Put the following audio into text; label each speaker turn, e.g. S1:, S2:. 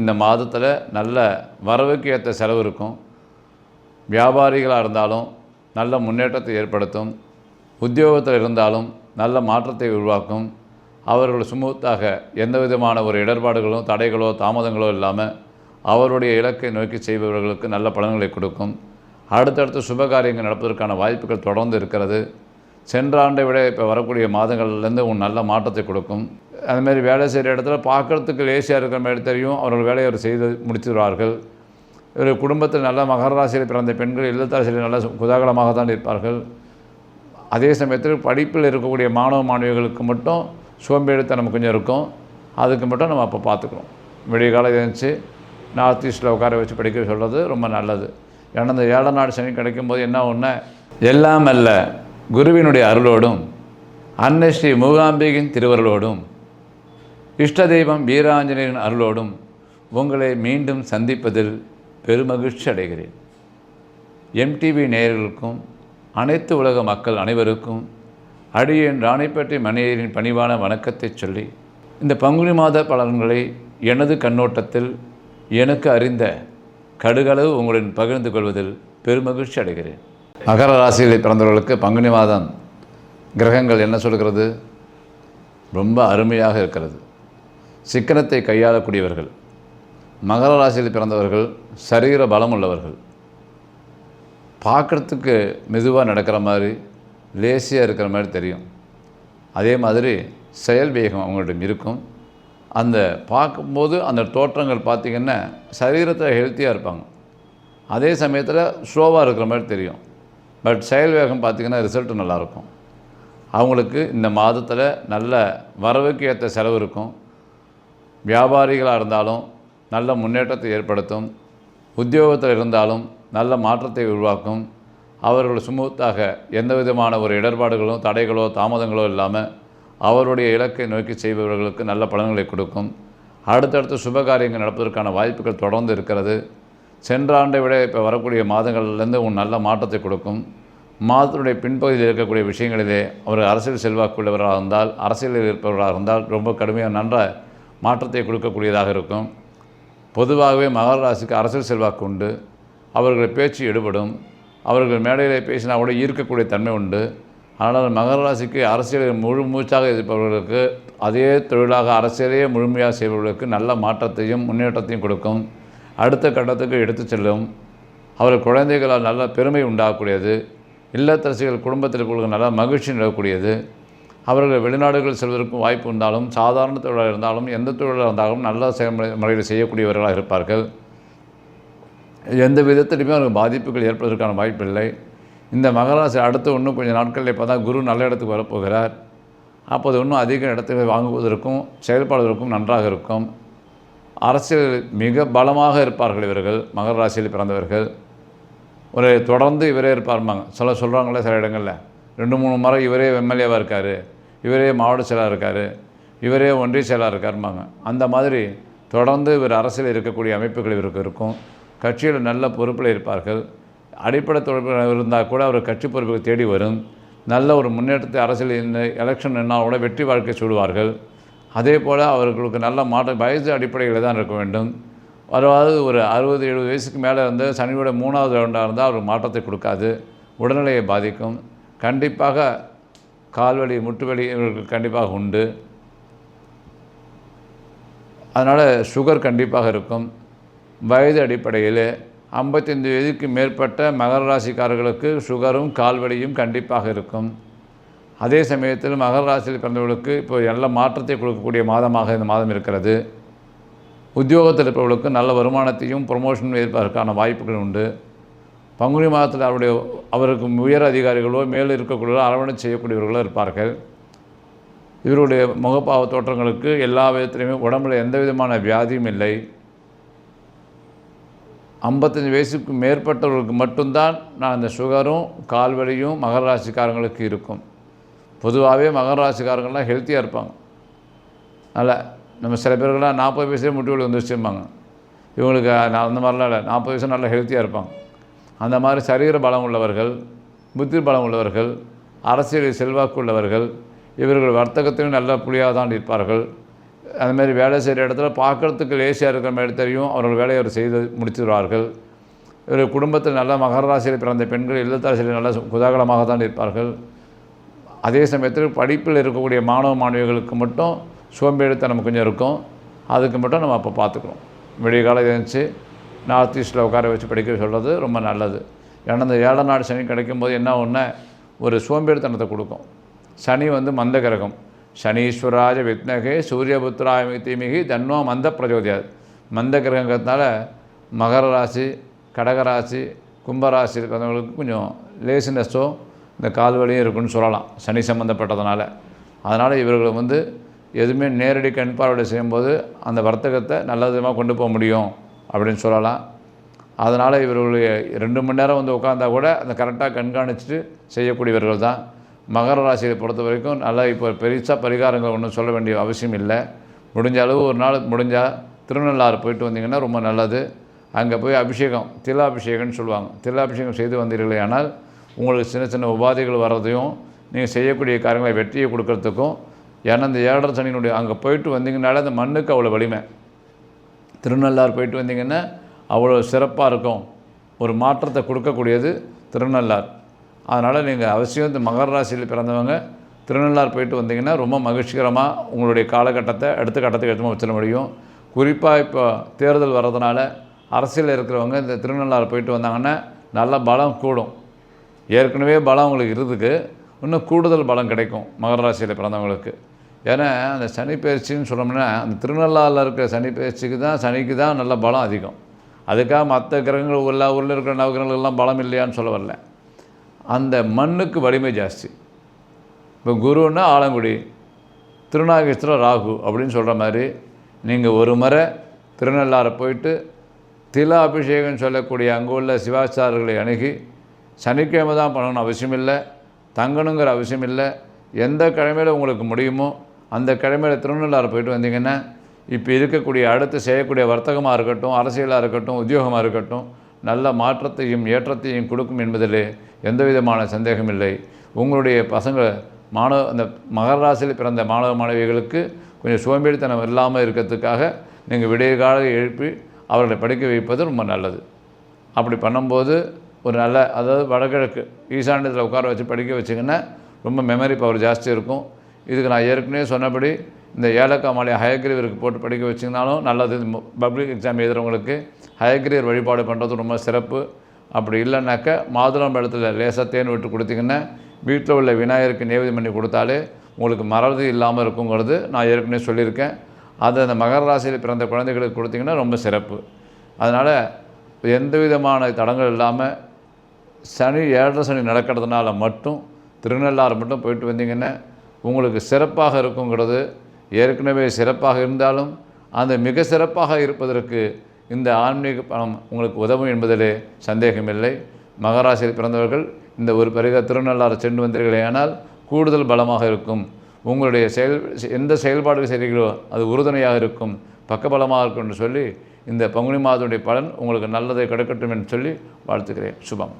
S1: இந்த மாதத்தில் நல்ல வரவுக்கு ஏற்ற செலவு இருக்கும். வியாபாரிகளாக இருந்தாலும் நல்ல முன்னேற்றத்தை ஏற்படுத்தும். உத்தியோகத்தில் இருந்தாலும் நல்ல மாற்றத்தை உருவாக்கும். அவர்கள் சுமூத்தாக எந்த விதமான ஒரு இடர்பாடுகளோ தடைகளோ தாமதங்களோ இல்லாமல் அவருடைய இலக்கை நோக்கி செய்பவர்களுக்கு நல்ல பலன்களை கொடுக்கும். அடுத்தடுத்து சுபகாரியங்கள் நடப்பதற்கான வாய்ப்புகள் தொடர்ந்து இருக்கிறது. சென்ற ஆண்டை விட இப்போ வரக்கூடிய மாதங்கள்லேருந்து ஒரு நல்ல மாற்றத்தை கொடுக்கும். அதுமாரி வேலை செய்கிற இடத்துல பார்க்குறதுக்கு லேசியாக இருக்கிற மாதிரி தெரியும். அவர்கள் வேலையை அவர் செய்து முடித்துடுவார்கள் ஒரு குடும்பத்தில் நல்ல மகராசியில் பிறந்த பெண்கள் இல்லத்தரசியில் நல்ல குதாகலமாக தான் இருப்பார்கள். அதே சமயத்தில் படிப்பில் இருக்கக்கூடிய மாணவ மாணவிகளுக்கு மட்டும் சோம்பேறித்தனம் கொஞ்சம் இருக்கும். அதுக்கு மட்டும் நம்ம அப்போ பார்த்துக்கணும். விடிய காலம் எழுந்துச்சு நார்த் ஈஸ்ட்டில் உட்கார வச்சு படிக்க சொல்கிறது ரொம்ப நல்லது. ஏன்னா இந்த ஏழை நாடு சனி கிடைக்கும்போது என்ன ஒன்று எல்லாம் அல்ல. குருவினுடைய அருளோடும் அன்னை ஸ்ரீ மூகாம்பிகின் திருவருளோடும் இஷ்ட தெய்வம் வீராஞ்சனேயன் அருளோடும் உங்களை மீண்டும் சந்திப்பதில் பெருமகிழ்ச்சி அடைகிறேன். எம்டிவி நேயர்களுக்கும் அனைத்து உலக மக்கள் அனைவருக்கும் அடியேன் ராணிப்பேட்டை மணியரின் பணிவான வணக்கத்தை சொல்லி இந்த பங்குனி மாத பலன்களை எனது கண்ணோட்டத்தில் எனக்கு அறிந்த கடுகளவு உங்களுடன் பகிர்ந்து கொள்வதில் பெருமகிழ்ச்சி அடைகிறேன். மகர ராசியில் பிறந்தவர்களுக்கு பங்குனி மாதம் கிரகங்கள் என்ன சொல்கிறது? ரொம்ப அருமையாக இருக்கிறது. சிக்கனத்தை கையாளக்கூடியவர்கள். மகர ராசியில் பிறந்தவர்கள் சரீர பலம் உள்ளவர்கள். பார்க்குறதுக்கு மெதுவாக நடக்கிற மாதிரி லேசியாக இருக்கிற மாதிரி தெரியும். அதே மாதிரி செயல் வேகம் அவங்களிடம் இருக்கும். அந்த பார்க்கும்போது அந்த தோற்றங்கள் பார்த்திங்கன்னா சரீரத்தில் ஹெல்த்தியாக இருப்பாங்க. அதே சமயத்தில் ஸ்லோவாக இருக்கிற மாதிரி தெரியும். பட் செயல் வேகம் பார்த்திங்கன்னா ரிசல்ட்டு நல்லாயிருக்கும். அவங்களுக்கு இந்த மாதத்தில் நல்ல வரவுக்கு ஏற்ற செலவு இருக்கும். வியாபாரிகளாக இருந்தாலும் நல்ல முன்னேற்றத்தை ஏற்படுத்தும். உத்தியோகத்தில் இருந்தாலும் நல்ல மாற்றத்தை உருவாக்கும். அவர்கள் சுமூத்தாக எந்த விதமான ஒரு இடர்பாடுகளோ தடைகளோ தாமதங்களோ இல்லாமல் அவருடைய இலக்கை நோக்கி செய்பவர்களுக்கு நல்ல பலன்களை கொடுக்கும். அடுத்தடுத்து சுபகாரியங்கள் நடப்பதற்கான வாய்ப்புகள் தொடர்ந்து இருக்கிறது. சென்ற ஆண்டை விட இப்போ வரக்கூடிய மாதங்கள்லேருந்து உன் நல்ல மாற்றத்தை கொடுக்கும். மாதத்தினுடைய பின்பகுதியில் இருக்கக்கூடிய விஷயங்களிலே அவர் அரசியல் செல்வாக்குள்ளவராக இருந்தால் அரசியலில் இருப்பவராக இருந்தால் ரொம்ப கடுமையாக நன்ற மாற்றத்தை கொடுக்கக்கூடியதாக இருக்கும். பொதுவாகவே மகர ராசிக்கு அரசியல் செல்வாக்கு உண்டு. அவர்கள் பேச்சு எடுபடும். அவர்கள் மேடையில் பேசினா கூட ஈர்க்கக்கூடிய தன்மை உண்டு. ஆனால் மகர ராசிக்கு அரசியலில் முழு மூச்சாக இருப்பவர்களுக்கு அதே தொழிலாக அரசியலையே முழுமையாக செய்பவர்களுக்கு நல்ல மாற்றத்தையும் முன்னேற்றத்தையும் கொடுக்கும். அடுத்த கட்டத்துக்கு எடுத்துச் செல்லும். அவர் குழந்தைகளால் நல்ல பெருமை உண்டாகக்கூடியது. இல்லத்தரசிகள் குடும்பத்தில் கொடுக்க நல்லா மகிழ்ச்சி நிலக்கூடியது அவர்கள் வெளிநாடுகள் செல்வதற்கும் வாய்ப்பு இருந்தாலும் சாதாரண தொழிலாக இருந்தாலும் எந்த தொழிலாக இருந்தாலும் நல்ல செயல்முறை முறையில் செய்யக்கூடியவர்களாக இருப்பார்கள். எந்த விதத்திலுமே அவருக்கு பாதிப்புகள் ஏற்படுவதற்கான வாய்ப்பில்லை இந்த மகராசி அடுத்து இன்னும் கொஞ்சம் நாட்களில் இப்போ தான் குரு நல்ல இடத்துக்கு வரப்போகிறார். அப்போது இன்னும் அதிக இடத்தை வாங்குவதற்கும் செயல்பாடுவதற்கும் நன்றாக இருக்கும். அரசியல் மிக பலமாக இருப்பார்கள் இவர்கள் மகர ராசியில் பிறந்தவர்கள். ஒரு தொடர்ந்து இவரே இருப்பாருமாங்க சில சொல்கிறாங்களே சில இடங்களில். ரெண்டு மூணு முறை இவரே எம்எல்ஏவாக இருக்கார். இவரே மாவட்ட செயலாக இருக்கார். இவரே ஒன்றிய செயலாக இருக்காருமாங்க அந்த மாதிரி தொடர்ந்து இவர் அரசியல் இருக்கக்கூடிய அமைப்புகள் இவருக்கு இருக்கும். கட்சியில் நல்ல பொறுப்பில் இருப்பார்கள். அடிப்படை தொடர்பு இருந்தால் கூட அவர் கட்சி பொறுப்புக்கு தேடி வரும். நல்ல ஒரு முன்னேற்றத்தை அரசியல் இந்த எலெக்ஷன் என்ன கூட வெற்றி வாழ்க்கை சொல்வார்கள் அதே போல் அவர்களுக்கு நல்ல மாற்ற வயது அடிப்படையில் தான் இருக்க வேண்டும். அதாவது ஒரு அறுபது எழுபது வயசுக்கு மேலே இருந்து சனியோட மூணாவது ரவுண்டாக இருந்தால் அவர் மாற்றத்தை கொடுக்காது உடல்நிலையை பாதிக்கும். கண்டிப்பாக கால்வலி முட்டுவலி இவர்களுக்கு கண்டிப்பாக உண்டு. அதனால் சுகர் கண்டிப்பாக இருக்கும். வயது அடிப்படையில் ஐம்பத்தைந்து வயதுக்கு மேற்பட்ட மகர ராசிக்காரர்களுக்கு சுகரும் கால்வலியும் கண்டிப்பாக இருக்கும். அதே சமயத்தில் மகர ராசியில் பிறந்தவர்களுக்கு இப்போ நல்ல மாற்றத்தை கொடுக்கக்கூடிய மாதமாக இந்த மாதம் இருக்கிறது. உத்தியோகத்தில் இருப்பவர்களுக்கு நல்ல வருமானத்தையும் ப்ரொமோஷன் இருப்பதற்கான வாய்ப்புகள் உண்டு. பங்குனி மாதத்தில் அவருடைய அவருக்கு உயர் அதிகாரிகளோ மேலே இருக்கக்கூடியவர்களோ அரவணை செய்யக்கூடியவர்களோ இருப்பார்கள். இவருடைய முகப்பாவ தோற்றங்களுக்கு எல்லா விதத்திலையுமே உடம்புல எந்த விதமான வியாதியும் இல்லை. ஐம்பத்தஞ்சு வயசுக்கு மேற்பட்டவர்களுக்கு மட்டும்தான் நான் இந்த சுகரும் கால்வலியும் மகர ராசிக்காரங்களுக்கு இருக்கும். பொதுவாகவே மகர ராசிக்காரங்கள்லாம் ஹெல்த்தியாக இருப்பாங்க. நல்லா நம்ம சில பேருக்கெல்லாம் நாற்பது வயசுலேயே முட்டி வலி வந்துருச்சும்பாங்க. இவங்களுக்கு நான் அந்த மாதிரிலாம் இல்லை. நாற்பது வயசு நல்லா ஹெல்த்தியாக இருப்பாங்க. அந்த மாதிரி சரீர பலம் உள்ளவர்கள் புத்தி பலம் உள்ளவர்கள் அரசியலில் செல்வாக்கு உள்ளவர்கள் இவர்கள் வர்த்தகத்திலும் நல்ல புலியாக தான் இருப்பார்கள் அது மாதிரி வேலை செய்கிற இடத்துல பார்க்குறதுக்கு லேசியாக இருக்கிற மாதிரி தெரியும். அவர்கள் வேலையை அவர் செய்து முடித்துடுவார்கள் இவர் குடும்பத்தில் நல்ல மகர ராசியில் பிறந்த பெண்கள் இல்லத்தாசிரியர் நல்ல குதாகலமாக தான் இருப்பார்கள் அதே சமயத்தில் படிப்பில் இருக்கக்கூடிய மாணவ மாணவிகளுக்கு மட்டும் சோம்பேறித்தனம் கொஞ்சம் இருக்கும் அதுக்கு மட்டும் நம்ம அப்போ பார்த்துக்கணும் விடிய காலம் எழுந்துச்சு நார்த் ஈஸ்ட்டில் உட்கார வச்சு படிக்க சொல்கிறது ரொம்ப நல்லது. ஏன்னா இந்த ஏழை நாடு சனி கிடைக்கும்போது என்ன ஒன்று ஒரு சோம்பேறித்தனத்தை கொடுக்கும். சனி வந்து மந்த கிரகம். சனீஸ்வராஜ வித்னகே சூரியபுத்ராய தீமிகி தன்வா மந்த பிரஜோதியாது மந்த கிரகங்கிறதுனால மகர ராசி கடகராசி கும்பராசி இருக்கிறவங்களுக்கு கொஞ்சம் லேசினஸோ இந்த கால் வலியும் இருக்குன்னு சொல்லலாம். சனி சம்மந்தப்பட்டதுனால அதனால் இவர்கள் வந்து எதுவுமே நேரடி கண் பார்வையை செய்யும்போது அந்த வர்த்தகத்தை நல்ல விதமாக கொண்டு போக முடியும் அப்படின்னு சொல்லலாம். அதனால் இவர்களுடைய ரெண்டு மணி நேரம் வந்து உட்காந்தா கூட அந்த கரெக்டாக கண்காணிச்சுட்டு செய்யக்கூடியவர்கள் தான். மகர ராசியை பொறுத்த வரைக்கும் நல்லா இப்போ பெருசாக பரிகாரங்கள் ஒன்றும் சொல்ல வேண்டிய அவசியம் இல்லை. முடிஞ்ச அளவு ஒரு நாள் முடிஞ்சால் திருநள்ளாறு போயிட்டு வந்தீங்கன்னா ரொம்ப நல்லது. அங்கே போய் அபிஷேகம் திலாபிஷேகம்னு சொல்லுவாங்க. திலாபிஷேகம் செய்து வந்தீர்களே ஆனால் உங்களுக்கு சின்ன சின்ன உபாதைகள் வர்றதையும் நீங்கள் செய்யக்கூடிய காரியங்களை வெற்றியை கொடுக்கறதுக்கும் ஏன்னா இந்த ஏழரை சனியினுடைய அங்கே போயிட்டு வந்தீங்கனாலே அந்த மண்ணுக்கு அவ்வளோ வலிமை. திருநள்ளாறு போயிட்டு வந்தீங்கன்னா அவ்வளோ சிறப்பாக இருக்கும். ஒரு மாற்றத்தை கொடுக்கக்கூடியது திருநள்ளார் அதனால் நீங்கள் அவசியம் இந்த மகர ராசியில் பிறந்தவங்க திருநள்ளார் போயிட்டு வந்தீங்கன்னா ரொம்ப மகிழ்ச்சிகரமாக உங்களுடைய காலகட்டத்தை அடுத்த கட்டத்துக்கு எடுத்து வச்சிட முடியும். குறிப்பாக இப்போ தேர்தல் வர்றதுனால அரசியலில் இருக்கிறவங்க இந்த திருநள்ளார் போயிட்டு வந்தாங்கன்னா நல்ல பலம் கூடும். ஏற்கனவே பலம் அவங்களுக்கு இருக்குது இன்னும் கூடுதல் பலம் கிடைக்கும் மகர ராசியில் பிறந்தவங்களுக்கு. ஏன்னா அந்த சனி பயிற்சின்னு சொன்னோம்னா அந்த திருநள்ளாறில் இருக்கிற சனி பயிற்சிக்கு தான் சனிக்கு தான் நல்ல பலம் அதிகம். அதுக்காக மற்ற கிரகங்கள் எல்லா ஊரில் இருக்கிற நவகிரகங்கள்லாம் பலம் இல்லையான்னு சொல்ல வரல. அந்த மண்ணுக்கு வலிமை ஜாஸ்தி. இப்போ குருன்னா ஆலங்குடி திருநாகேஸ்வரம் ராகு அப்படின்னு சொல்கிற மாதிரி நீங்கள் ஒரு முறை திருநள்ளாரை போயிட்டு தில அபிஷேகம் சொல்லக்கூடிய அங்கே உள்ள சிவாச்சாரர்களை அணுகி சனிக்கிழமை தான் பண்ணணும்னு அவசியம் இல்லை தங்கணுங்கிற அவசியம் இல்லை எந்த கிழமையில் உங்களுக்கு முடியுமோ அந்த கிழமையில் திருநள்ளாறு போயிட்டு வந்தீங்கன்னா இப்போ இருக்கக்கூடிய அடுத்து செய்யக்கூடிய வர்த்தகமாக இருக்கட்டும் அரசியலாக இருக்கட்டும் உத்தியோகமாக இருக்கட்டும் நல்ல மாற்றத்தையும் ஏற்றத்தையும் கொடுக்கும் என்பதில் எந்த விதமான சந்தேகம் இல்லை. உங்களுடைய பசங்க மாணவ அந்த மகர ராசியில் பிறந்த மாணவ மாணவிகளுக்கு கொஞ்சம் சோம்பேறித்தனம் இல்லாமல் இருக்கிறதுக்காக நீங்கள் விடிய கால எழுப்பி அவர்களை படிக்க வைப்பது ரொம்ப நல்லது. அப்படி பண்ணும்போது ஒரு நல்ல அதாவது வடகிழக்கு ஈசாண்டியத்தில் உட்கார வச்சு படிக்க வச்சிங்கன்னா ரொம்ப மெமரி பவர் ஜாஸ்தி இருக்கும். இதுக்கு நான் ஏற்கனவே சொன்னபடி இந்த ஏலக்காய் மாலை ஹயக்ரீவருக்கு போட்டு படிக்க வச்சிங்கனாலும் நல்லது. பப்ளிக் எக்ஸாம் எழுதுகிறவங்களுக்கு ஹயக்ரீவர் வழிபாடு பண்ணுறது ரொம்ப சிறப்பு. அப்படி இல்லைனாக்க மாதுளம் பழத்தில் லேசாக தேன் விட்டு கொடுத்தீங்கன்னா வீட்டில் உள்ள விநாயகருக்கு நேவேதி பண்ணி கொடுத்தாலே உங்களுக்கு மறதி இல்லாமல் இருக்குங்கிறது நான் ஏற்கனவே சொல்லியிருக்கேன். அது அந்த மகர ராசியில் பிறந்த குழந்தைகளுக்கு கொடுத்தீங்கன்னா ரொம்ப சிறப்பு. அதனால் எந்த விதமான தடங்கள் இல்லாமல் சனி ஏழரை சனி நடக்கிறதுனால மட்டும் திருநள்ளாறு மட்டும் போயிட்டு வந்தீங்கன்னா உங்களுக்கு சிறப்பாக இருக்குங்கிறது ஏற்கனவே சிறப்பாக இருந்தாலும் அந்த மிக சிறப்பாக இருப்பதற்கு இந்த ஆன்மீக பணம் உங்களுக்கு உதவும் என்பதிலே சந்தேகமில்லை. மகராசியில் பிறந்தவர்கள் இந்த ஒரு பிறகு திருநள்ளாறு சென்று வந்தீர்களேயானால் கூடுதல் பலமாக இருக்கும். உங்களுடைய செயல் எந்த செயல்பாடுகள் செய்கிறீர்களோ அது உறுதுணையாக இருக்கும். பக்கபலமாக இருக்கும் என்று சொல்லி இந்த பங்குனி மாதத்துடைய பலன் உங்களுக்கு நல்லதை கிடைக்கட்டும் என்று சொல்லி வாழ்த்துக்கிறேன் சுபம்.